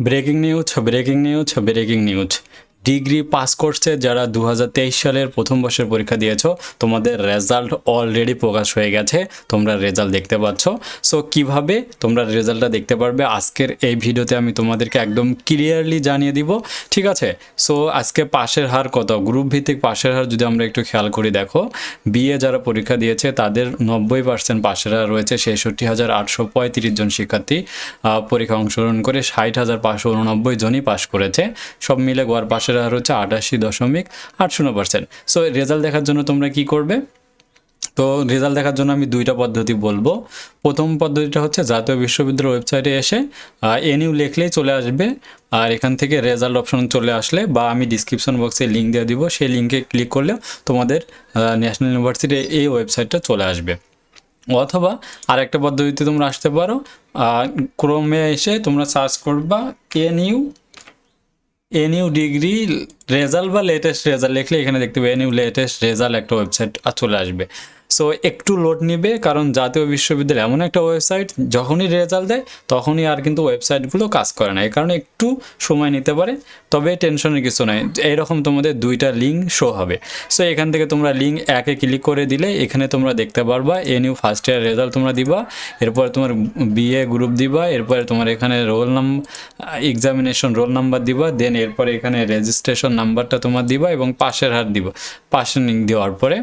Breaking news breaking news breaking news degree pass করছে যারা দু হাজার তেইশ সালের প্রথম বর্ষের পরীক্ষা দিয়েছ, তোমাদের রেজাল্ট অলরেডি প্রকাশ হয়ে গেছে, তোমরা রেজাল্ট দেখতে পাচ্ছ। সো কীভাবে তোমরা রেজাল্টটা দেখতে পারবে, আজকের এই ভিডিওতে আমি তোমাদেরকে একদম ক্লিয়ারলি জানিয়ে দিব, ঠিক আছে? সো আজকে পাশের হার কত? গ্রুপ ভিত্তিক পাশের হার যদি আমরা একটু খেয়াল করি, দেখো বিএ যারা পরীক্ষা দিয়েছে, তাদের নব্বই পার্সেন্ট পাশের হার রয়েছে, ছেষট্টি হাজার আটশো পঁয়ত্রিশ জন শিক্ষার্থী পরীক্ষা অংশগ্রহণ করে ষাট হাজার পাঁচশো উননব্বই জনই পাশ করেছে। সব মিলে গোয়ার পাশের হার হচ্ছে আটাশি দশমিক আট শূন্য পার্সেন্ট সো রেজাল্ট দেখার জন্য তোমরা কি করবে? তো রেজাল্ট দেখার জন্য আমি দুইটা পদ্ধতি বলব। প্রথম পদ্ধতিটা হচ্ছে জাতীয় বিশ্ববিদ্যালয়ের ওয়েবসাইটে এসে এনইউ লিখলেই চলে আসবে। আর এখান থেকে রেজাল্ট অপশন চলে আসলে বা আমি ডিসক্রিপশন বক্সে লিঙ্ক দিয়ে দিব, সেই লিঙ্কে ক্লিক করলে তোমাদের ন্যাশনাল ইউনিভার্সিটির এই ওয়েবসাইটটা চলে আসবে। অথবা আরেকটা পদ্ধতিতে তোমরা আসতে পারো ক্রমে এসে তোমরা সার্চ করবা এনইউ এনইউ ডিগ্রি রেজাল্ট বা লেটেস্ট রেজাল্ট লিখলে এখানে দেখতে পাবে এনইউ লেটেস্ট রেজাল্ট একটা ওয়েবসাইট চলে আসবে। সো একটু লোড নিবে, কারণ জাতীয় বিশ্ববিদ্যালয় এমন একটা ওয়েবসাইট যখনই রেজাল্ট দেয়, তখনই আর কিন্তু ওয়েবসাইটগুলো কাজ করে না। এই কারণে একটু সময় নিতে পারে, তবে টেনশনের কিছু নাই এইরকম তোমাদের দুইটা লিঙ্ক শো হবে। সো এখান থেকে তোমরা লিঙ্ক একে ক্লিক করে দিলে, এখানে তোমরা দেখতে পারবা এনইউ ফার্স্ট ইয়ার রেজাল্ট তোমরা দিবা, এরপর তোমার বিএ গ্রুপ দিবা, এরপরে তোমার এখানে রোল নাম এক্সামিনেশন রোল নাম্বার দিবা দেন এরপরে এখানে রেজিস্ট্রেশন নাম্বারটা তোমার দিবা এবং পাশের হার দিবা। পাশের লিঙ্ক দেওয়ার পরে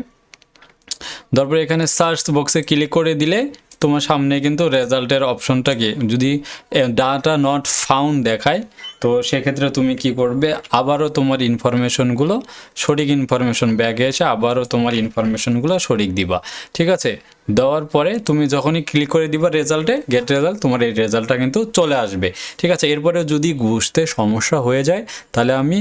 তারপরে এখানে সার্চ বক্সে ক্লিক করে দিলে তোমার সামনে কিন্তু রেজাল্টের অপশনটাকে যদি ডাটা নট ফাউন্ড দেখায় তো সেক্ষেত্রে তুমি কি করবে? আবারও তোমার ইনফরমেশনগুলো সঠিক ইনফরমেশন ব্যাগে এসে আবারও তোমার ইনফরমেশনগুলো সঠিক দিবা। ঠিক আছে? দেওয়ার পরে তুমি যখনই ক্লিক করে দিবা রেজাল্টে গেট রেজাল্ট তোমার এই রেজাল্টটা কিন্তু চলে আসবে। ঠিক আছে? এরপরে যদি বুঝতে সমস্যা হয়ে যায়, তাহলে আমি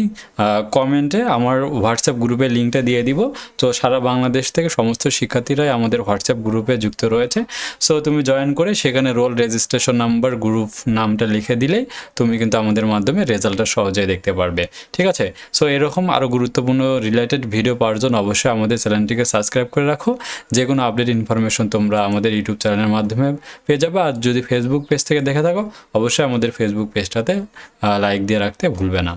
কমেন্টে আমার হোয়াটসঅ্যাপ গ্রুপে লিঙ্কটা দিয়ে দিব। তো সারা বাংলাদেশ থেকে সমস্ত শিক্ষার্থীরাই আমাদের হোয়াটসঅ্যাপ গ্রুপে যুক্ত রয়েছে। সো তুমি জয়েন করে সেখানে রোল রেজিস্ট্রেশন নাম্বার গ্রুপ নামটা লিখে দিলেই তুমি কিন্তু আমাদের মাধ্যমে রেজাল্টটা সহজেই দেখতে পারবে। ঠিক আছে? সো এরকম আরও গুরুত্বপূর্ণ রিলেটেড ভিডিও পাওয়ার জন্য অবশ্যই আমাদের চ্যানেলটিকে সাবস্ক্রাইব করে রাখো। যে কোনো আপডেট ইনফরমেশন তোমরা আমাদের ইউটিউব চ্যানেলের মাধ্যমে পেয়ে যাবে। আর যদি ফেসবুক পেজ থেকে দেখে থাকো, অবশ্যই আমাদের ফেসবুক পেজটাতে লাইক দিয়ে রাখতে ভুলবে না।